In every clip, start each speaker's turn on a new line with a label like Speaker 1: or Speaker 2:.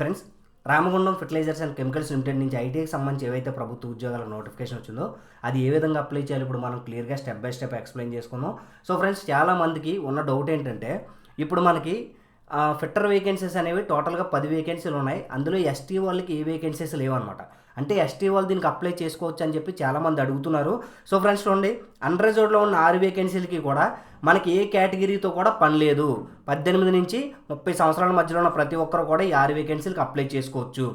Speaker 1: Friends Ramagundam fertilisers and chemicals limited నుంచి ఐటీకి సంబంధించి ఏవైతే ప్రభుత్వ ఉద్యోగాల నోటిఫికేషన్ వచ్చిందో అది ఏ విధంగా అప్లై చేయాలి ఇప్పుడు మనం క్లియర్గా స్టెప్ బై స్టెప్ ఎక్స్ప్లెయిన్ చేసుకుందాం. సో ఫ్రెండ్స్ చాలా మందికి ఉన్న డౌట్ ఏంటంటే ఇప్పుడు మనకి ఫిట్టర్ వేకెన్సీస్ అనేవి టోటల్గా పది వేకెన్సీలు ఉన్నాయి. అందులో ఎస్టీ వాళ్ళకి ఏ వేకెన్సీస్ లేవన్నమాట. అంటే ఎస్టీ వాళ్ళు దీనికి అప్లై చేసుకోవచ్చు అని చెప్పి చాలామంది అడుగుతున్నారు. సో ఫ్రెండ్స్ చూడండి అండర్జోడ్లో ఉన్న ఆరు వేకెన్సీలకి కూడా మనకి ఏ కేటగిరీతో కూడా పని లేదు. పద్దెనిమిది నుంచి ముప్పై సంవత్సరాల మధ్యలో ఉన్న ప్రతి ఒక్కరు కూడా ఈ ఆరు వేకెన్సీలకు అప్లై చేసుకోవచ్చు.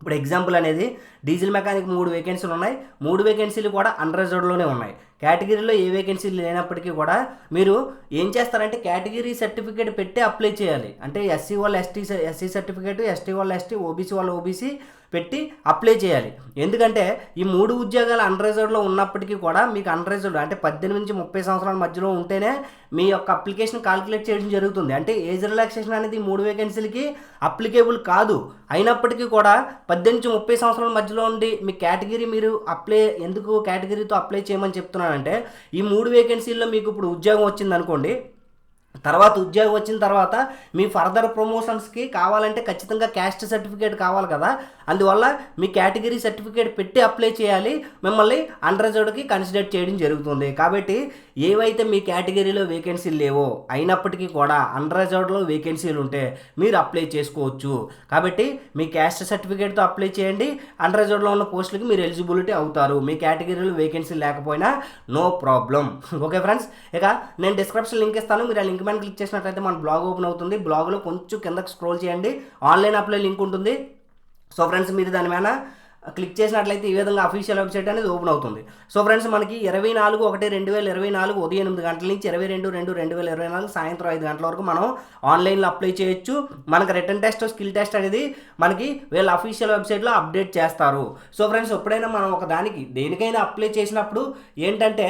Speaker 1: ఇప్పుడు ఎగ్జాంపుల్ అనేది డీజిల్ మెకానిక్ మూడు వేకెన్సీలు ఉన్నాయి. మూడు వేకెన్సీలు కూడా అన్రిజర్వ్డ్లోనే ఉన్నాయి. కేటగిరీలో ఏ వేకెన్సీలు లేనప్పటికీ కూడా మీరు ఏం చేస్తారంటే కేటగిరీ సర్టిఫికేట్ పెట్టి అప్లై చేయాలి. అంటే ఎస్సీ వాళ్ళు ఎస్టీ ఎస్సీ సర్టిఫికేట్ ఎస్టీ వాళ్ళు ఎస్టీ ఓబీసీ వాళ్ళు ఓబీసీ పెట్టి అప్లై చేయాలి. ఎందుకంటే ఈ మూడు ఉద్యోగాలు అన్రిజర్వ్డ్లో ఉన్నప్పటికీ కూడా మీకు అన్రిజర్వ్డ్ అంటే పద్దెనిమిది నుంచి ముప్పై సంవత్సరాల మధ్యలో ఉంటేనే మీ యొక్క అప్లికేషన్ కాల్కులేట్ చేయడం జరుగుతుంది. అంటే ఏజ్ రిలాక్సేషన్ అనేది మూడు వేకెన్సీలకి అప్లికేబుల్ కాదు. అయినప్పటికీ కూడా పద్దెనిమిది నుంచి ముప్పై సంవత్సరాల మధ్యలో ఉండి మీ కేటగిరీ మీరు అప్లై ఎందుకు కేటగిరీతో అప్లై చేయమని చెప్తున్నానంటే ఈ మూడు వేకెన్సీల్లో మీకు ఇప్పుడు ఉద్యోగం వచ్చింది అనుకోండి తర్వాత ఉద్యోగం వచ్చిన తర్వాత మీ ఫర్దర్ ప్రమోషన్స్కి కావాలంటే ఖచ్చితంగా క్యాస్ట్ సర్టిఫికేట్ కావాలి కదా. అందువల్ల మీ కేటగిరీ సర్టిఫికేట్ పెట్టి అప్లై చేయాలి. మిమ్మల్ని అండర్జోడ్కి కన్సిడర్ చేయడం జరుగుతుంది. కాబట్టి ఏవైతే మీ కేటగిరీలో వేకెన్సీలు లేవో అయినప్పటికీ కూడా అండర్జోడ్లో వేకెన్సీలు ఉంటే మీరు అప్లై చేసుకోవచ్చు. కాబట్టి మీ క్యాస్ట్ సర్టిఫికేట్తో అప్లై చేయండి. అండర్జోడ్లో ఉన్న పోస్టులకి మీరు ఎలిజిబిలిటీ అవుతారు. మీ కేటగిరీలో వేకెన్సీ లేకపోయినా నో ప్రాబ్లం ఓకే ఫ్రెండ్స్ ఇక నేను డిస్క్రిప్షన్ లింక్ ఇస్తాను. మీరు ఆ లింక్ మీద క్లిక్ చేసినట్లయితే మన బ్లాగ్ ఓపెన్ అవుతుంది. బ్లాగ్లో కొంచెం కిందకు స్క్రోల్ చేయండి. ఆన్లైన్ అప్లై లింక్ ఉంటుంది. సో ఫ్రెండ్స్ మీరు దాని మీద క్లిక్ చేసినట్లయితే ఈ విధంగా అఫీషియల్ వెబ్సైట్ అనేది ఓపెన్ అవుతుంది. సో ఫ్రెండ్స్ మనకి ఇరవై నాలుగు ఒకటి రెండు వేల ఇరవై నాలుగు ఉదయం ఎనిమిది గంటల నుంచి ఇరవై రెండు రెండు రెండు వేల ఇరవై నాలుగు సాయంత్రం ఐదు గంటల వరకు మనం ఆన్లైన్లో అప్లై చేయొచ్చు. మనకి రిటర్న్ టెస్ట్ స్కిల్ టెస్ట్ అనేది మనకి వీళ్ళ అఫీషియల్ వెబ్సైట్లో అప్డేట్ చేస్తారు. సో ఫ్రెండ్స్ ఎప్పుడైనా మనం ఒక దానికి దేనికైనా అప్లై చేసినప్పుడు ఏంటంటే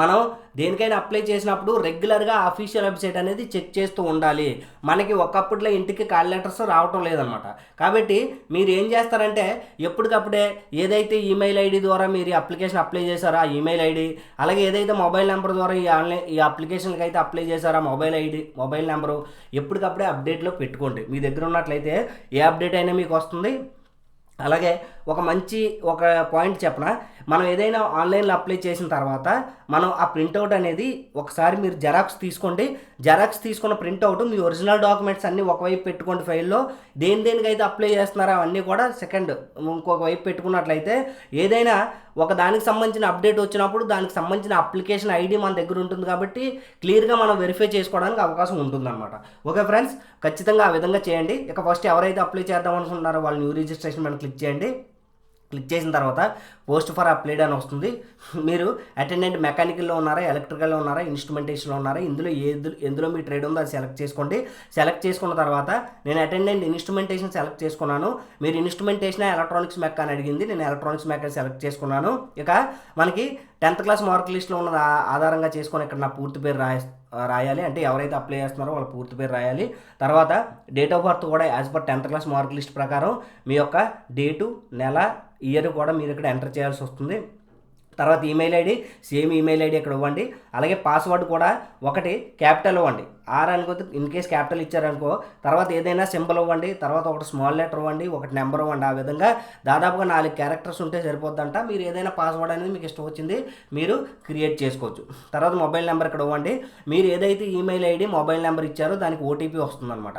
Speaker 1: మనం దేనికైనా అప్లై చేసినప్పుడు రెగ్యులర్గా అఫీషియల్ వెబ్సైట్ అనేది చెక్ చేస్తూ ఉండాలి. మనకి ఒకప్పుడులో ఇంటికి కాల్ లెటర్స్ రావటం లేదనమాట. కాబట్టి మీరు ఏం చేస్తారంటే ఎప్పటికప్పుడే ఏదైతే ఈమెయిల్ ఐడి ద్వారా మీరు ఈ అప్లికేషన్ అప్లై చేశారో ఆ ఈమెయిల్ ఐడి అలాగే ఏదైతే మొబైల్ నెంబర్ ద్వారా ఈ ఆన్లైన్ ఈ అప్లికేషన్కి అయితే అప్లై చేశారో ఆ మొబైల్ ఐడి మొబైల్ నెంబరు ఎప్పటికప్పుడే అప్డేట్లో పెట్టుకోండి. మీ దగ్గర ఉన్నట్లయితే ఏ అప్డేట్ అయినా మీకు వస్తుంది. అలాగే ఒక మంచి ఒక పాయింట్ చెప్పన? మనం ఏదైనా ఆన్లైన్లో అప్లై చేసిన తర్వాత మనం ఆ ప్రింట్అవుట్ అనేది ఒకసారి మీరు జెరాక్స్ తీసుకోండి. జెరాక్స్ తీసుకున్న ప్రింట్అవుట్ మీ ఒరిజినల్ డాక్యుమెంట్స్ అన్నీ ఒకవైపు పెట్టుకోండి ఫైల్లో. దేని దేనికైతే అప్లై చేస్తున్నారో అవన్నీ కూడా సెకండ్ ఇంకొక వైపు పెట్టుకున్నట్లయితే ఏదైనా ఒక దానికి సంబంధించిన అప్డేట్ వచ్చినప్పుడు దానికి సంబంధించిన అప్లికేషన్ ఐడి మన దగ్గర ఉంటుంది కాబట్టి క్లియర్గా మనం వెరిఫై చేసుకోవడానికి అవకాశం ఉంటుందన్నమాట. ఓకే ఫ్రెండ్స్ ఖచ్చితంగా ఆ విధంగా చేయండి. ఇక ఫస్ట్ ఎవరైతే అప్లై చేద్దాం అనుకుంటున్నారో వాళ్ళు న్యూ రిజిస్ట్రేషన్ మీద క్లిక్ చేయండి. క్లిక్ చేసిన తర్వాత పోస్ట్ ఫర్ అప్లైడ్ అని వస్తుంది. మీరు అటెండెంట్ మెకానికల్లో ఉన్నారా ఎలక్ట్రికల్లో ఉన్నారా ఇన్స్ట్రుమెంటేషన్లో ఉన్నారా ఇందులో ఏది ఎందులో మీ ట్రేడ్ ఉందో అది సెలెక్ట్ చేసుకోండి. సెలెక్ట్ చేసుకున్న తర్వాత నేను అటెండెంట్ ఇన్స్ట్రుమెంటేషన్ సెలెక్ట్ చేసుకున్నాను. మీరు ఇన్స్ట్రుమెంటేషన్ ఎలక్ట్రానిక్స్ మెక్ అని అడిగింది. నేను ఎలక్ట్రానిక్స్ మెక్ సెలెక్ట్ చేసుకున్నాను. ఇక మనకి టెన్త్ క్లాస్ మార్క్ లిస్ట్లో ఉన్న ఆధారంగా చేసుకొని ఇక్కడ నా పూర్తి పేరు రాయ రాయాలి. అంటే ఎవరైతే అప్లై చేస్తున్నారో వాళ్ళ పూర్తి పేరు రాయాలి. తర్వాత డేట్ ఆఫ్ బర్త్ కూడా as per tenth class mark list ప్రకారం మీ యొక్క డేటు నెల ఇయర్ కూడా మీరు ఇక్కడ ఎంటర్ చేయాల్సి వస్తుంది. తర్వాత email ID same email ID ఇక్కడ ఇవ్వండి. అలాగే పాస్వర్డ్ కూడా ఒకటి క్యాపిటల్ ఇవ్వండి. ఆర్ అనుకో ఇన్ కేస్ క్యాపిటల్ ఇచ్చారనుకో తర్వాత ఏదైనా సింబల్ ఇవ్వండి. తర్వాత ఒకటి స్మాల్ లెటర్ ఇవ్వండి ఒకటి నెంబర్ ఇవ్వండి. ఆ విధంగా దాదాపుగా నాలుగు క్యారెక్టర్స్ ఉంటే సరిపోద్దంట. మీరు ఏదైనా పాస్వర్డ్ అనేది మీకు ఇష్టం వచ్చింది మీరు క్రియేట్ చేసుకోవచ్చు. తర్వాత మొబైల్ నెంబర్ ఇక్కడ ఇవ్వండి. మీరు ఏదైతే ఈమెయిల్ ఐడి మొబైల్ నెంబర్ ఇచ్చారో దానికి ఓటీపీ వస్తుందన్నమాట.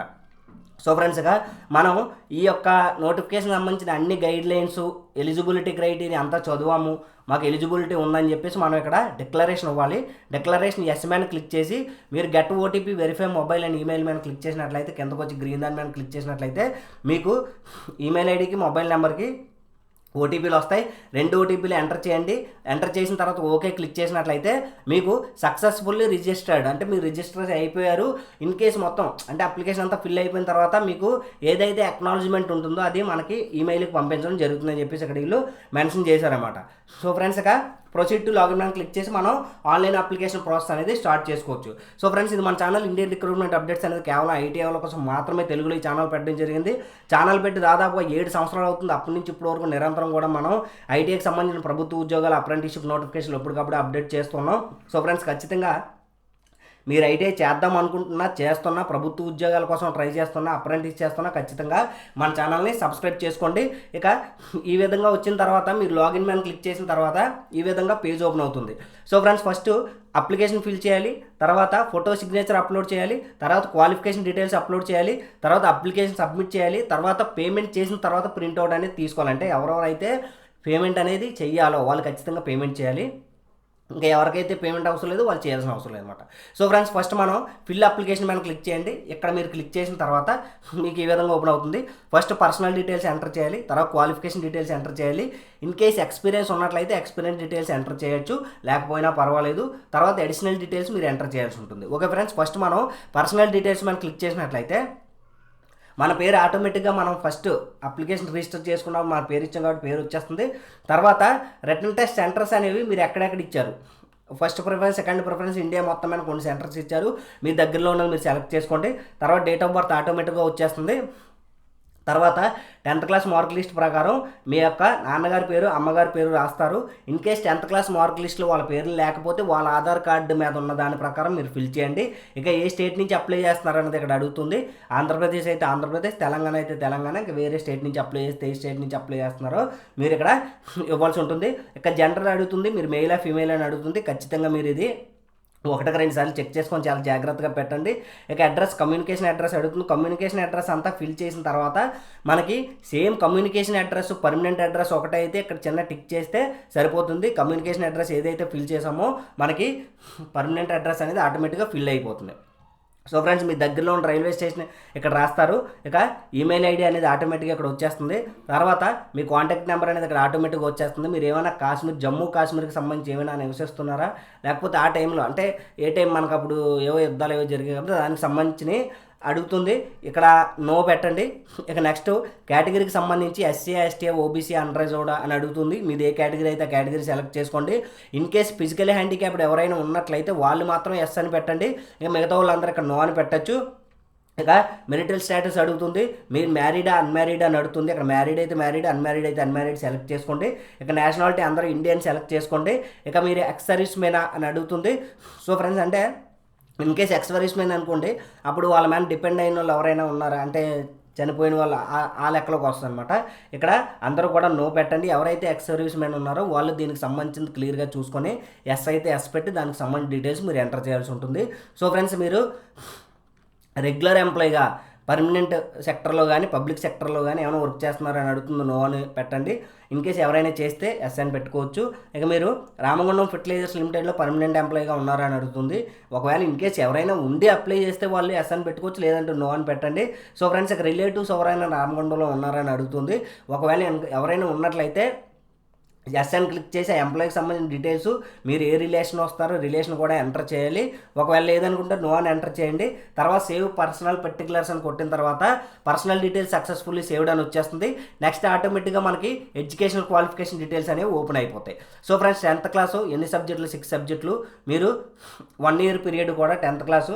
Speaker 1: సో ఫ్రెండ్స్గా మనం ఈ యొక్క నోటిఫికేషన్ సంబంధించిన అన్ని గైడ్ లైన్స్ ఎలిజిబిలిటీ క్రైటీరియా అంతా చదివాము. మాకు ఎలిజిబిలిటీ ఉందని చెప్పేసి మనం ఇక్కడ డిక్లరేషన్ ఇవ్వాలి. డిక్లరేషన్ ఎస్ మ్యాన్ క్లిక్ చేసి మీరు get OTP verify mobile and email man click చేసినట్లయితే కిందకు వచ్చి గ్రీన్ దాని మ్యాన్ క్లిక్ చేసినట్లయితే మీకు ఈమెయిల్ ఐడికి మొబైల్ నెంబర్కి ఓటీపీలు వస్తాయి. రెండు ఓటీపీలు ఎంటర్ చేయండి. ఎంటర్ చేసిన తర్వాత ఓకే క్లిక్ చేసినట్లయితే మీకు సక్సెస్ఫుల్లీ రిజిస్టర్డ్ అంటే మీరు రిజిస్టర్ అయిపోయారు. ఇన్ కేస్ మొత్తం అంటే అప్లికేషన్ అంతా ఫిల్ అయిపోయిన తర్వాత మీకు ఏదైతే అక్నాలజ్మెంట్ ఉంటుందో అది మనకి ఈమెయిల్కి పంపించడం జరుగుతుందని చెప్పేసి ఇక్కడ వీళ్ళు మెన్షన్ చేశారన్నమాట. సో ఫ్రెండ్స్ ఇక ప్రొసీడ్ టు లాగిన్ అని క్లిక్ చేసి మనం ఆన్లైన్ అప్లికేషన్ ప్రాసెస్ అనేది స్టార్ట్ చేసుకోవచ్చు. సో ఫ్రెండ్స్ ఇది మన ఛానల్ ఇండియన్ రిక్రూట్మెంట్ అప్డేట్స్ అనేది కేవలం ఐటీ వాళ్ళ కోసం మాత్రమే తెలుగులో ఈ ఛానల్ పెట్టడం జరిగింది. ఛానల్ పెట్టి దాదాపుగా ఏడు సంవత్సరాలు అవుతుంది. అప్పటి నుంచి ఇప్పటి వరకు నిరంతరం కూడా మనం ఐటీఐకి సంబంధించిన ప్రభుత్వ ఉద్యోగాల అప్రెంటిషిప్ నోటిఫికేషన్లు ఎప్పటికప్పుడు అప్డేట్ చేస్తున్నాం. సో ఫ్రెండ్స్ ఖచ్చితంగా మీరు ఐటీఐ చేద్దాం అనుకుంటున్నా చేస్తున్నా ప్రభుత్వ ఉద్యోగాల కోసం ట్రై చేస్తున్నా అప్రెంటిస్ చేస్తున్నా ఖచ్చితంగా మన ఛానల్ని సబ్స్క్రైబ్ చేసుకోండి. ఇక ఈ విధంగా వచ్చిన తర్వాత మీరు లాగిన్ మ్యాన్ క్లిక్ చేసిన తర్వాత ఈ విధంగా పేజ్ ఓపెన్ అవుతుంది. So friends first application fill చేయాలి తర్వాత ఫోటో సిగ్నేచర్ అప్లోడ్ చేయాలి తర్వాత క్వాలిఫికేషన్ డీటెయిల్స్ అప్లోడ్ చేయాలి తర్వాత అప్లికేషన్ సబ్మిట్ చేయాలి తర్వాత పేమెంట్ చేసిన తర్వాత ప్రింట్అవుట్ అనేది తీసుకోవాలంటే ఎవరెవరైతే పేమెంట్ అనేది చెయ్యాలో వాళ్ళు ఖచ్చితంగా పేమెంట్ చేయాలి. ఇంకా ఎవరికైతే పేమెంట్ అవసరం లేదు వాళ్ళు చేయాల్సిన అవసరం లేదు అనమాట సో ఫ్రెండ్స్ ఫస్ట్ మనం ఫిల్ అప్లికేషన్ మీద క్లిక్ చేయండి. ఇక్కడ మీరు క్లిక్ చేసిన తర్వాత మీకు ఈ విధంగా ఓపెన్ అవుతుంది. ఫస్ట్ పర్సనల్ డీటెయిల్స్ ఎంటర్ చేయాలి. తర్వాత క్వాలిఫికేషన్ డీటెయిల్స్ ఎంటర్ చేయాలి. ఇన్ కేస్ ఎక్స్పీరియన్స్ ఉన్నట్లయితే ఎక్స్పీరియన్స్ డీటెయిల్స్ ఎంటర్ చేయొచ్చు. లేకపోయినా పర్వాలేదు. తర్వాత అడిషనల్ డీటెయిల్స్ మీరు ఎంటర్ చేయాల్సి ఉంటుంది. ఓకే ఫ్రెండ్స్ ఫస్ట్ మనం పర్సనల్ డీటెయిల్స్ మనం క్లిక్ చేసినట్లయితే మన పేరు ఆటోమేటిక్గా మనం ఫస్ట్ అప్లికేషన్ రిజిస్టర్ చేసుకున్నాం మన పేరు ఇచ్చాం కాబట్టి పేరు వచ్చేస్తుంది. తర్వాత రిటర్న్ టెస్ట్ సెంటర్స్ అనేవి మీరు ఎక్కడెక్కడ ఇచ్చారు? First preference second preference India మొత్తం మీద కొన్ని సెంటర్స్ ఇచ్చారు. మీ దగ్గరలో ఉన్నది మీరు సెలెక్ట్ చేసుకోండి. తర్వాత డేట్ ఆఫ్ బర్త్ ఆటోమేటిక్గా వచ్చేస్తుంది. తర్వాత టెన్త్ క్లాస్ మార్క్ లిస్ట్ ప్రకారం మీ యొక్క నాన్నగారి పేరు అమ్మగారి పేరు రాస్తారు. In case tenth class mark లిస్ట్లో వాళ్ళ పేర్లు లేకపోతే వాళ్ళ ఆధార్ కార్డు మీద ఉన్న దాని ప్రకారం మీరు ఫిల్ చేయండి. ఇక ఏ స్టేట్ నుంచి అప్లై చేస్తున్నారు అనేది ఇక్కడ అడుగుతుంది. ఆంధ్రప్రదేశ్ అయితే ఆంధ్రప్రదేశ్ తెలంగాణ అయితే తెలంగాణ ఇంకా వేరే స్టేట్ నుంచి అప్లై చేస్తే ఏ స్టేట్ నుంచి అప్లై చేస్తున్నారో మీరు ఇక్కడ ఇవ్వాల్సి ఉంటుంది. ఇక జెండర్ అడుగుతుంది మీరు మెయిలా ఫీమేల్ అని అడుగుతుంది. ఖచ్చితంగా మీరు ఇది ఒకటికి రెండు సార్లు చెక్ చేసుకొని చాలా జాగ్రత్తగా పెట్టండి. ఇక అడ్రస్ కమ్యూనికేషన్ అడ్రస్ అడుగుతుంది. కమ్యూనికేషన్ అడ్రస్ అంతా ఫిల్ చేసిన తర్వాత మనకి same communication address permanent address ఒకటైతే ఇక్కడ చిన్న టిక్ చేస్తే సరిపోతుంది. కమ్యూనికేషన్ అడ్రస్ ఏదైతే ఫిల్ చేసామో మనకి పర్మనెంట్ అడ్రస్ అనేది ఆటోమేటిక్గా ఫిల్ అయిపోతుంది. సో ఫ్రెండ్స్ మీ దగ్గరలో ఉన్న రైల్వే స్టేషన్ ఇక్కడ రాస్తారు. ఇక ఈమెయిల్ ఐడి అనేది ఆటోమేటిక్గా ఇక్కడ వచ్చేస్తుంది. తర్వాత మీ కాంటాక్ట్ నెంబర్ అనేది ఇక్కడ ఆటోమేటిక్గా వచ్చేస్తుంది. మీరు ఏమైనా కాశ్మీర్ జమ్మూ కాశ్మీర్కి సంబంధించి ఏమైనా నివసిస్తున్నారా? లేకపోతే ఆ టైంలో అంటే ఏ టైం మనకు అప్పుడు ఏవో యుద్ధాలు ఏవో జరిగాయి కాబట్టి దానికి సంబంధించి అడుగుతుంది. ఇక్కడ నో పెట్టండి. ఇక నెక్స్ట్ కేటగిరీకి సంబంధించి ఎస్సీ ఎస్టీ ఓబీసీ అండర్జోడా అని అడుగుతుంది. మీది ఏ కేటగిరీ అయితే కేటగిరీ సెలెక్ట్ చేసుకోండి. ఇన్ కేస్ ఫిజికల్ హ్యాండిక్యాప్డ్ ఎవరైనా ఉన్నట్లయితే వాళ్ళు మాత్రం ఎస్ అని పెట్టండి. ఇక మిగతా వాళ్ళందరూ ఇక్కడ నో అని పెట్టచ్చు. ఇక మెరిటల్ స్టేటస్ అడుగుతుంది. మీరు మ్యారీడా అన్మ్యారీడ్ అని అడుగుతుంది. ఇక్కడ మ్యారీడ్ అయితే మ్యారీడ్ అన్మ్యారీడ్ అయితే అన్మ్యారీడ్ సెలెక్ట్ చేసుకోండి. ఇక నేషనాలిటీ అందరూ ఇండియన్ సెలెక్ట్ చేసుకోండి. ఇక మీరు ఎక్స్ సర్వీస్ మేనా అని అడుగుతుంది. సో ఫ్రెండ్స్ అంటే ఇన్ కేస్ ఎక్స్ అనుకోండి అప్పుడు వాళ్ళ మీద డిపెండ్ అయిన వాళ్ళు ఎవరైనా ఉన్నారా? అంటే చనిపోయిన వాళ్ళు ఆ- ఆ లెక్కలోకి వస్తుంది అనమాట ఇక్కడ అందరూ కూడా నో పెట్టండి. ఎవరైతే ఎక్స్ సర్వీస్ మెన్ ఉన్నారో వాళ్ళు దీనికి సంబంధించింది క్లియర్గా చూసుకొని ఎస్ అయితే ఎస్ పెట్టి దానికి సంబంధించిన డీటెయిల్స్ మీరు ఎంటర్ చేయాల్సి ఉంటుంది. సో ఫ్రెండ్స్ మీరు రెగ్యులర్ ఎంప్లాయీగా పర్మనెంట్ సెక్టర్లో కానీ పబ్లిక్ సెక్టర్లో కానీ ఏమైనా వర్క్ చేస్తున్నారని అని అడుగుతుంది నో అని పెట్టండి. ఇన్ కేస్ ఎవరైనా చేస్తే ఎస్ అని పెట్టుకోవచ్చు. ఇక మీరు రామగుండం ఫెర్టిలైజర్స్ లిమిటెడ్లో పర్మనెంట్ ఎంప్లాయీగా ఉన్నారని అడుగుతుంది. ఒకవేళ ఇన్ కేస్ ఎవరైనా ఉండి అప్లై చేస్తే వాళ్ళు ఎస్ అని పెట్టుకోవచ్చు లేదంటే నో అని పెట్టండి. సో ఫ్రెండ్స్ ఇక రిలేటివ్స్ ఎవరైనా రామగుండంలో ఉన్నారని అడుగుతుంది. ఒకవేళ ఎవరైనా ఉన్నట్లయితే ఎస్ అని క్లిక్ చేసి ఆ ఎంప్లాయీకి సంబంధించిన డీటెయిల్స్ మీరు ఏ రిలేషన్ వస్తారో రిలేషన్ కూడా ఎంటర్ చేయాలి. ఒకవేళ లేదనుకుంటే నో అని ఎంటర్ చేయండి. తర్వాత సేవ్ పర్సనల్ పర్టికులర్స్ అని కొట్టిన తర్వాత పర్సనల్ డీటెయిల్స్ సక్సెస్ఫుల్లీ సేవ్డ్ అని వచ్చేస్తుంది. నెక్స్ట్ ఆటోమేటిక్గా మనకి ఎడ్యుకేషనల్ క్వాలిఫికేషన్ డీటెయిల్స్ అనేవి ఓపెన్ అయిపోతాయి. సో ఫ్రెండ్స్ టెన్త్ క్లాసు ఎన్ని సబ్జెక్టులు సిక్స్ సబ్జెక్టులు మీరు వన్ ఇయర్ పీరియడ్ కూడా టెన్త్ క్లాసు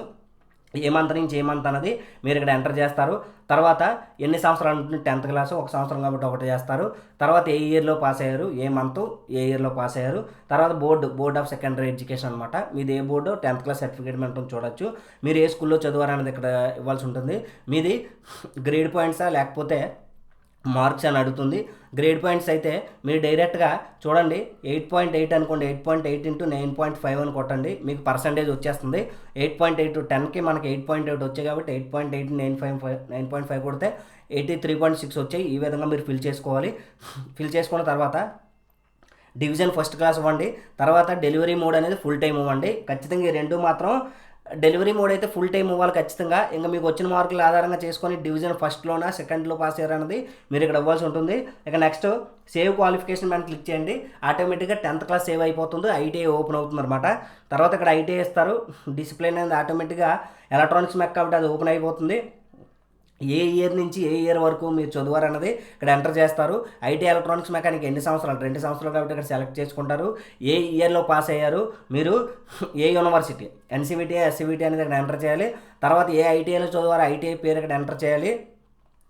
Speaker 1: ఏ మంత్ నుంచి ఏ మంత్ అన్నది మీరు ఇక్కడ ఎంటర్ చేస్తారు. తర్వాత ఎన్ని సంవత్సరాలు ఉంటుంది? టెన్త్ క్లాస్ ఒక సంవత్సరం కాబట్టి ఒకటి చేస్తారు. తర్వాత ఏ ఇయర్లో పాస్ అయ్యారు? ఏ మంత్ ఏ ఇయర్లో పాస్ అయ్యారు? తర్వాత board board of secondary education అనమాట మీది ఏ బోర్డు టెన్త్ క్లాస్ సర్టిఫికేట్ ఉంటుందో చూడొచ్చు. మీరు ఏ స్కూల్లో చదివారు అనేది ఇక్కడ ఇవ్వాల్సి ఉంటుంది. మీది గ్రేడ్ పాయింట్సా లేకపోతే మార్క్స్ అని అడుగుతుంది. గ్రేడ్ పాయింట్స్ అయితే మీరు డైరెక్ట్గా చూడండి. ఎయిట్ పాయింట్ ఎయిట్ అనుకోండి. Eight point eight into nine point five అని కొట్టండి. మీకు పర్సంటేజ్ వచ్చేస్తుంది. ఎయిట్ పాయింట్ ఎయిట్ టెన్కి మనకి ఎయిట్ పాయింట్ ఎయిట్ వచ్చాయి కాబట్టి eight point eight nine five five nine point five కొడితే ఎయిటీ త్రీ పాయింట్ సిక్స్ వచ్చాయి. ఈ విధంగా మీరు ఫిల్ చేసుకోవాలి. ఫిల్ చేసుకున్న తర్వాత డివిజన్ ఫస్ట్ క్లాస్ ఇవ్వండి. తర్వాత డెలివరీ మోడ్ అనేది ఫుల్ టైం ఇవ్వండి. ఖచ్చితంగా ఈ రెండు మాత్రం డెలివరీ మోడ్ అయితే ఫుల్ టైం ఇవ్వాలి ఖచ్చితంగా. ఇంకా మీకు వచ్చిన మార్కుల ఆధారంగా చేసుకొని డివిజన్ ఫస్ట్లోనా సెకండ్లో పాస్ అయ్యారు అనేది మీరు ఇక్కడ ఇవ్వాల్సి ఉంటుంది. ఇక నెక్స్ట్ సేవ్ క్వాలిఫికేషన్ మనం క్లిక్ చేయండి. ఆటోమేటిక్గా టెన్త్ క్లాస్ సేవ్ అయిపోతుంది. ఐటీఐ ఓపెన్ అవుతుంది అనమాట తర్వాత ఇక్కడ ఐటీఐ ఇస్తారు. డిసిప్లిన్ అనేది ఆటోమేటిక్గా ఎలక్ట్రానిక్స్ మెక్ కాబట్టి అది ఓపెన్ అయిపోతుంది. ఏ ఇయర్ నుంచి ఏ ఇయర్ వరకు మీరు చదువారన్నది అన్నది ఇక్కడ ఎంటర్ చేస్తారు. ఐటీ ఎలక్ట్రానిక్స్ మెకానిక్ ఎన్ని సంవత్సరాలు? రెండు సంవత్సరాలు కాబట్టి ఇక్కడ సెలెక్ట్ చేసుకుంటారు. ఏ ఇయర్లో పాస్ అయ్యారు? మీరు ఏ యూనివర్సిటీ? ఎన్సీబీటీ ఎస్సీబీటీ అనేది ఇక్కడ ఎంటర్ చేయాలి. తర్వాత ఏ ఐటీఐలో చదివారు? ఐటీఐ పేరు ఇక్కడ ఎంటర్ చేయాలి.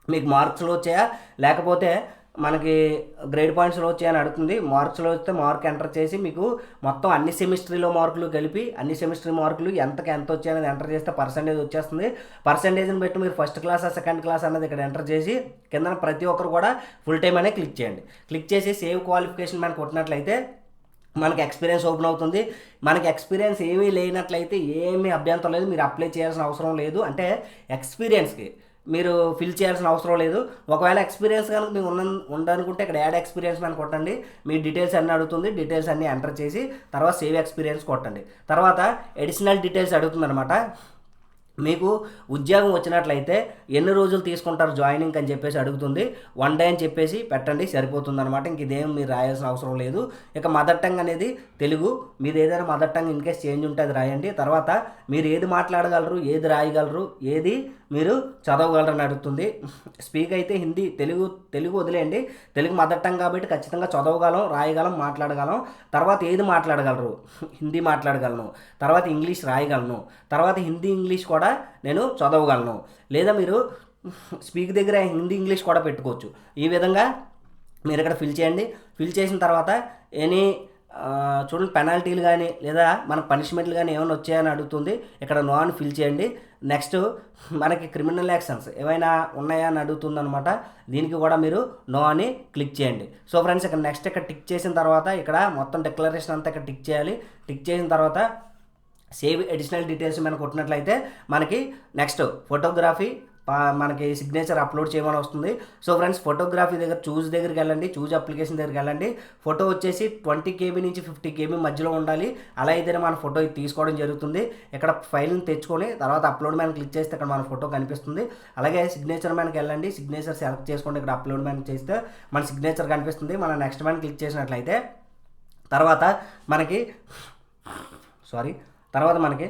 Speaker 1: మీకు మార్క్స్లో వచ్చాయా? లేకపోతే మనకి గ్రేడ్ పాయింట్స్లో వచ్చాయని అడుగుతుంది. మార్క్స్లో వస్తే మార్క్ ఎంటర్ చేసి మీకు మొత్తం అన్ని సెమిస్ట్రీలో మార్కులు కలిపి అన్ని సెమిస్ట్రీ మార్కులు ఎంతకి ఎంత వచ్చాయనేది ఎంటర్ చేస్తే పర్సంటేజ్ వచ్చేస్తుంది. పర్సంటేజ్ని బట్టి మీరు ఫస్ట్ క్లాస్ సెకండ్ క్లాస్ అన్నది ఇక్కడ ఎంటర్ చేసి కింద ప్రతి ఒక్కరు కూడా ఫుల్ టైం అనే క్లిక్ చేయండి. క్లిక్ చేసి సేవ్ క్వాలిఫికేషన్ మనకు కొట్టినట్లయితే మనకి ఎక్స్పీరియన్స్ ఓపెన్ అవుతుంది. మనకి ఎక్స్పీరియన్స్ ఏమీ లేనట్లయితే ఏమీ అభ్యంతరం లేదు. మీరు అప్లై చేయాల్సిన అవసరం లేదు. అంటే ఎక్స్పీరియన్స్కి మీరు ఫిల్ చేయాల్సిన అవసరం లేదు. ఒకవేళ ఎక్స్పీరియన్స్ కనుక మీకు ఉన్న ఉండనుకుంటే ఇక్కడ యాడ్ ఎక్స్పీరియన్స్ అని కొట్టండి. మీ డీటెయిల్స్ అన్నీ అడుగుతుంది. డీటెయిల్స్ అన్నీ ఎంటర్ చేసి తర్వాత సేవ్ ఎక్స్పీరియన్స్ కొట్టండి. తర్వాత ఎడిషనల్ డీటెయిల్స్ అడుగుతుంది అనమాట మీకు ఉద్యోగం వచ్చినట్లయితే ఎన్ని రోజులు తీసుకుంటారు జాయినింగ్ అని చెప్పేసి అడుగుతుంది. వన్ డే అని చెప్పేసి పెట్టండి. సరిపోతుంది అనమాట ఇంక ఇదేం మీరు రాయాల్సిన అవసరం లేదు. ఇక మదర్ టంగ్ అనేది తెలుగు. మీది ఏదైనా మదర్ టంగ్ ఇన్కేస్ చేంజ్ ఉంటే అది రాయండి. తర్వాత మీరు ఏది మాట్లాడగలరు ఏది రాయగలరు ఏది మీరు చదవగలరని అడుగుతుంది. స్పీక్ అయితే హిందీ తెలుగు తెలుగు వదిలేయండి. తెలుగు మదర్ టంగ్ కాబట్టి ఖచ్చితంగా చదవగలం రాయగలం మాట్లాడగలం. తర్వాత ఏది మాట్లాడగలరు? హిందీ మాట్లాడగలను. తర్వాత ఇంగ్లీష్ రాయగలను. తర్వాత హిందీ ఇంగ్లీష్ కూడా నేను చదవగలను. లేదా మీరు స్పీక్ దగ్గర హిందీ ఇంగ్లీష్ కూడా పెట్టుకోవచ్చు. ఈ విధంగా మీరు ఇక్కడ ఫిల్ చేయండి. ఫిల్ చేసిన తర్వాత ఎనీ చూడండి పెనాల్టీలు కానీ లేదా మనకు పనిష్మెంట్లు కానీ ఏమైనా వచ్చాయని అడుగుతుంది. ఇక్కడ నో అని ఫిల్ చేయండి. నెక్స్ట్ మనకి క్రిమినల్ యాక్షన్స్ ఏమైనా ఉన్నాయా అని అడుగుతుంది అనమాట దీనికి కూడా మీరు నో అని క్లిక్ చేయండి. సో ఫ్రెండ్స్ ఇక్కడ నెక్స్ట్ ఇక్కడ టిక్ చేసిన తర్వాత ఇక్కడ మొత్తం డిక్లరేషన్ అంతా ఇక్కడ టిక్ చేయాలి. టిక్ చేసిన తర్వాత సేవ్ అడిషనల్ డీటెయిల్స్ మనం కొట్టినట్లయితే మనకి నెక్స్ట్ ఫోటోగ్రఫీ మనకి సిగ్నేచర్ అప్లోడ్ చేయమని వస్తుంది. సో ఫ్రెండ్స్ ఫోటోగ్రఫీ దగ్గర చూజ్ దగ్గరికి వెళ్ళండి. చూజ్ అప్లికేషన్ దగ్గరికి వెళ్ళండి. ఫోటో వచ్చేసి ట్వంటీ కేబీ నుంచి ఫిఫ్టీ కేబీ మధ్యలో ఉండాలి. అలా అయితేనే మన ఫోటో తీసుకోవడం జరుగుతుంది. ఇక్కడ ఫైల్ని తెచ్చుకొని తర్వాత అప్లోడ్ మ్యాన్ క్లిక్ చేస్తే ఇక్కడ మన ఫోటో కనిపిస్తుంది. అలాగే సిగ్నేచర్ మ్యాన్కి వెళ్ళండి. సిగ్నేచర్ సెలెక్ట్ చేసుకోండి. ఇక్కడ అప్లోడ్ మ్యాన్ చేస్తే మన సిగ్నేచర్ కనిపిస్తుంది. మన నెక్స్ట్ మ్యాన్ క్లిక్ చేసినట్లయితే తర్వాత మనకి సారీ తర్వాత మనకి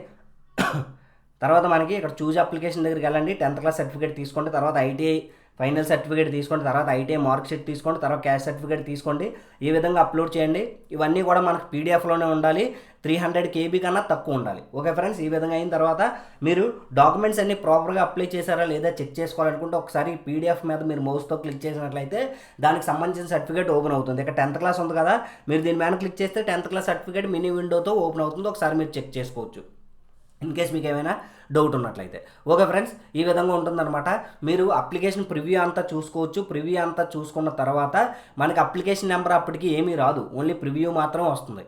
Speaker 1: తర్వాత మనకి ఇక్కడ చూజ్ అప్లికేషన్ దగ్గరికి వెళ్ళండి. టెన్త్ క్లాస్ సర్టిఫికేట్ తీసుకోండి. తర్వాత ఐటీఐ ఫైనల్ సర్టిఫికేట్ తీసుకోండి. తర్వాత ఐటీఐ మార్క్ షీట్ తీసుకోండి. తర్వాత క్యాష్ సర్టిఫికేట్ తీసుకోండి. ఈ విధంగా అప్లోడ్ చేయండి. ఇవన్నీ కూడా మనకు పీడిఎఫ్లోనే ఉండాలి. త్రీ హండ్రెడ్ కేబీ కన్నా తక్కువ ఉండాలి. Okay friends? ఈ విధంగా అయిన తర్వాత మీరు డాక్యుమెంట్స్ అన్ని ప్రాపర్గా అప్లై చేశారా లేదా చెక్ చేసుకోవాలనుకుంటే ఒకసారి పీడిఎఫ్ మీద మీరు మౌస్తో క్లిక్ చేసినట్లయితే దానికి సంబంధించిన సర్టిఫికేట్ ఓపెన్ అవుతుంది. ఇక్కడ టెన్త్ క్లాస్ ఉంది కదా మీరు దీని మీద క్లిక్ చేస్తే టెన్త్ క్లాస్ సర్టిఫికేట్ మినీ విండోతో ఓపెన్ అవుతుంది. ఒకసారి మీరు చెక్ చేసుకోవచ్చు. ఇన్ కేస్ మీకు ఏమైనా డౌట్ ఉన్నట్లయితే. ఓకే ఫ్రెండ్స్ ఈ విధంగా ఉంటుందన్నమాట. మీరు అప్లికేషన్ ప్రివ్యూ అంతా చూసుకోవచ్చు. ప్రివ్యూ అంతా చూసుకున్న తర్వాత మనకి అప్లికేషన్ నెంబర్ అప్పటికి ఏమీ రాదు. ఓన్లీ ప్రివ్యూ మాత్రం వస్తుంది.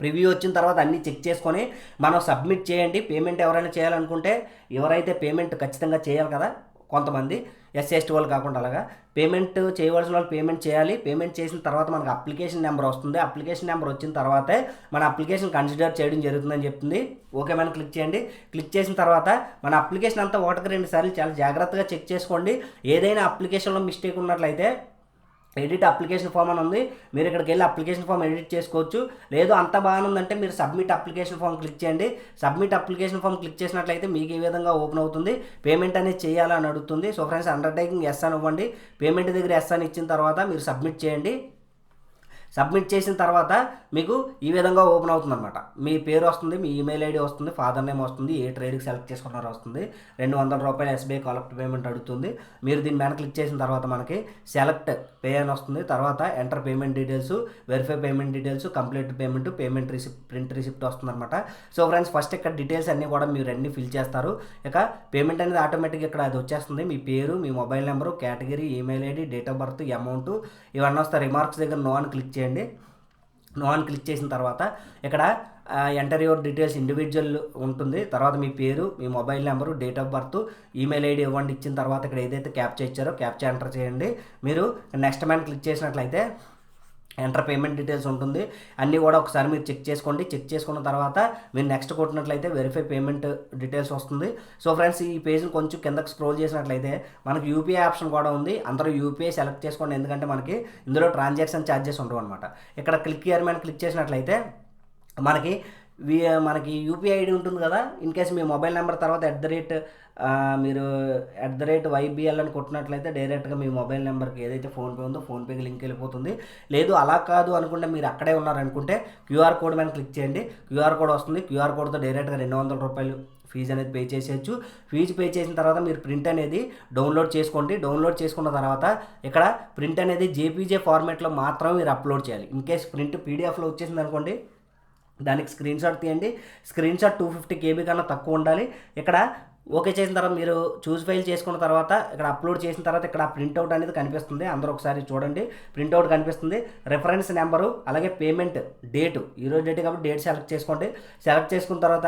Speaker 1: ప్రివ్యూ వచ్చిన తర్వాత అన్నీ చెక్ చేసుకొని మనం సబ్మిట్ చేయండి. పేమెంట్ ఎవరైనా చేయాలనుకుంటే ఎవరైతే పేమెంట్ ఖచ్చితంగా చేయాలి కదా? కొంతమంది ఎస్సీ ఎస్టీ వాళ్ళు కాకుండా అలాగా పేమెంట్ చేయవలసిన వాళ్ళు పేమెంట్ చేయాలి. పేమెంట్ చేసిన తర్వాత మనకు అప్లికేషన్ నెంబర్ వస్తుంది. అప్లికేషన్ నెంబర్ వచ్చిన తర్వాతే మన అప్లికేషన్ కన్సిడర్ చేయడం జరుగుతుందని చెప్తుంది. ఓకే మనం క్లిక్ చేయండి. క్లిక్ చేసిన తర్వాత మన అప్లికేషన్ అంతా ఒకటికి రెండు సార్లు చాలా జాగ్రత్తగా చెక్ చేసుకోండి. ఏదైనా అప్లికేషన్లో మిస్టేక్ ఉన్నట్లయితే ఎడిట్ అప్లికేషన్ ఫామ్ అని ఉంది. మీరు ఇక్కడికి వెళ్ళి అప్లికేషన్ ఫామ్ ఎడిట్ చేసుకోవచ్చు. లేదు అంత బాగానే ఉందంటే మీరు సబ్మిట్ అప్లికేషన్ ఫామ్ క్లిక్ చేయండి. సబ్మిట్ అప్లికేషన్ ఫామ్ క్లిక్ చేసినట్లయితే మీకు ఈ విధంగా ఓపెన్ అవుతుంది? పేమెంట్ అనేది చేయాలని అడుగుతుంది. సో ఫ్రెండ్స్ అండర్టేకింగ్ ఎస్ అని ఇవ్వండి. పేమెంట్ దగ్గర ఎస్ అని ఇచ్చిన తర్వాత మీరు సబ్మిట్ చేయండి. సబ్మిట్ చేసిన తర్వాత మీకు ఈ విధంగా ఓపెన్ అవుతుందన్నమాట. మీ పేరు వస్తుంది మీ ఈమెయిల్ ఐడి వస్తుంది ఫాదర్ నేమ్ వస్తుంది ఏ ట్రేడ్కి సెలెక్ట్ చేసుకున్నారో వస్తుంది. రెండు వందల రూపాయలు ఎస్బీఐ కలెక్ట్ పేమెంట్ అడుగుతుంది. మీరు దీని మీద క్లిక్ చేసిన తర్వాత మనకి సెలెక్ట్ పే అని వస్తుంది. తర్వాత enter payment details verify payment details complete payment payment receipt print receipt వస్తుందన్నమాట. సో ఫ్రెండ్స్ ఫస్ట్ ఇక్కడ డీటెయిల్స్ అన్నీ కూడా మీరు అన్ని ఫిల్ చేస్తారు. ఇక పేమెంట్ అనేది ఆటోమేటిక్గా ఇక్కడ అది వచ్చేస్తుంది. మీ పేరు మీ mobile number category email ID date of birth amount ఇవన్నీ వస్తాయి. రిమార్క్స్ దగ్గర నో అని క్లిక్ చేయండి. చేయండి. నాన్ క్లిక్ చేసిన తర్వాత ఇక్కడ ఎంటర్ యువర్ డీటెయిల్స్ ఇండివిజువల్ ఉంటుంది. తర్వాత మీ పేరు మీ mobile number date of birth email ID ఇవ్వండి. ఇచ్చిన తర్వాత ఇక్కడ ఏదైతే క్యాప్చా ఇచ్చారో క్యాప్చా ఎంటర్ చేయండి. మీరు నెక్స్ట్ మ్యాన్ క్లిక్ చేసినట్లయితే ఎంటర్ పేమెంట్ డీటెయిల్స్ ఉంటుంది. అన్నీ కూడా ఒకసారి మీరు చెక్ చేసుకోండి. చెక్ చేసుకున్న తర్వాత మీరు నెక్స్ట్ కొట్టినట్లయితే వెరిఫై పేమెంట్ డీటెయిల్స్ వస్తుంది. సో ఫ్రెండ్స్ ఈ పేజ్ని కొంచెం కిందకి స్క్రోల్ చేసినట్లయితే మనకి యూపీఐ ఆప్షన్ కూడా ఉంది. అందరూ యూపీఐ సెలెక్ట్ చేసుకోండి. ఎందుకంటే మనకి ఇందులో ట్రాన్సాక్షన్ ఛార్జెస్ ఉండవు అనమాట ఇక్కడ క్లిక్ ఇయర్ మీద క్లిక్ చేసినట్లయితే మనకి మనకి యూపీఐ ఐడి ఉంటుంది కదా. ఇన్ కేస్ మీ మొబైల్ నెంబర్ తర్వాత ఎట్ ద రేట్ మీరు ఎట్ ద రేట్ వైబిఎల్ అని కొట్టినట్లయితే డైరెక్ట్గా మీ మొబైల్ నెంబర్కి ఏదైతే ఫోన్పే ఉందో ఫోన్పేకి లింక్ వెళ్ళిపోతుంది. లేదు అలా కాదు అనుకుంటే మీరు అక్కడే ఉన్నారనుకుంటే క్యూఆర్ కోడ్ మీద క్లిక్ చేయండి. క్యూఆర్ కోడ్ వస్తుంది. క్యూఆర్ కోడ్తో డైరెక్ట్గా రెండు వందల రూపాయలు ఫీజు అనేది పే చేసేయచ్చు. ఫీజు పే చేసిన తర్వాత మీరు ప్రింట్ అనేది డౌన్లోడ్ చేసుకోండి. డౌన్లోడ్ చేసుకున్న తర్వాత ఇక్కడ ప్రింట్ అనేది జేపీజే ఫార్మాట్లో మాత్రమే మీరు అప్లోడ్ చేయాలి. ఇన్ కేస్ ప్రింట్ పీడిఎఫ్లో వచ్చేసింది అనుకోండి. దానికి స్క్రీన్ షాట్ తీయండి. Screenshot two fifty KB కన్నా తక్కువ ఉండాలి. ఇక్కడ ఓకే చేసిన తర్వాత మీరు చూస్ ఫైల్ చేసుకున్న తర్వాత ఇక్కడ అప్లోడ్ చేసిన తర్వాత ఇక్కడ ప్రింట్అవుట్ అనేది కనిపిస్తుంది. అందరూ ఒకసారి చూడండి. ప్రింట్అవుట్ కనిపిస్తుంది. రెఫరెన్స్ నెంబరు అలాగే పేమెంట్ డేటు ఈరోజు డేట్ కాబట్టి డేట్ సెలెక్ట్ చేసుకోండి. సెలెక్ట్ చేసుకున్న తర్వాత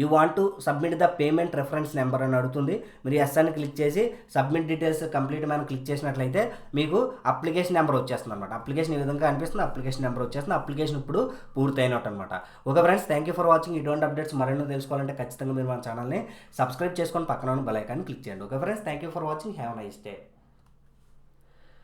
Speaker 1: you want to submit the payment reference number అని అడుగుతుంది. మీరు ఎస్ అని క్లిక్ చేసి సబ్మిట్ డీటెయిల్స్ కంప్లీట్ మనం క్లిక్ చేసినట్లయితే మీకు అప్లికేషన్ నెంబర్ వచ్చేస్తుంది అనమాట అప్లికేషన్ ఈ విధంగా అనిపిస్తుంది అప్లికేషన్ నెంబర్ వచ్చేస్తుంది అప్లికేషన్ ఇప్పుడు పూర్తయినట్టు అనమాట okay friends thank you for watching ఇటువంటి అప్డేట్స్ మరెన్నో తెలుసుకోవాలంటే ఖచ్చితంగా మీరు మన ఛానల్ని సబ్స్క్రైబ్ చేసుకొని పక్కన ఉన్న బెల్ క్లిక్ చేయండి. Okay friends thank you for watching have nice day